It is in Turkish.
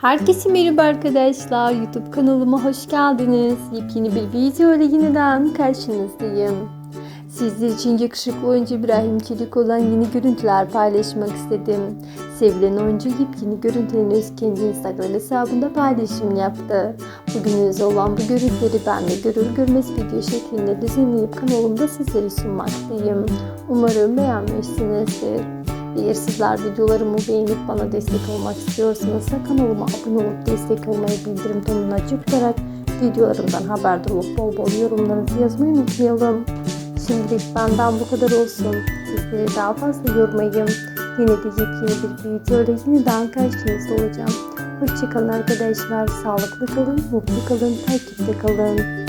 Herkese merhaba arkadaşlar. YouTube kanalıma hoş geldiniz. Yepyeni bir video ile yeniden karşınızdayım. Sizler için yakışıklı oyuncu İbrahim Çelik olan yeni görüntüler paylaşmak istedim. Sevilen oyuncu yepyeni görüntülerini kendi Instagram hesabında paylaşım yaptı. Bugün özel olan bu görüntüleri ben de görür görmez video şeklinde düzenleyip kanalımda sizlere sunmaktayım. Umarım beğenmişsinizdir. Eğer sizler videolarımı beğenip bana destek olmak istiyorsanız kanalıma abone olup destek olmayı bildirim tonunu açık tutarak videolarımdan haberdar olup bol bol yorumlarınızı yazmayı unutmayalım. Şimdilik benden bu kadar olsun. Sizleri daha fazla yormayayım. Yine de yepyeni bir video ile yeniden karşınızda olacağım. Hoşçakalın arkadaşlar. Sağlıklı kalın, mutlu kalın, takipte kalın.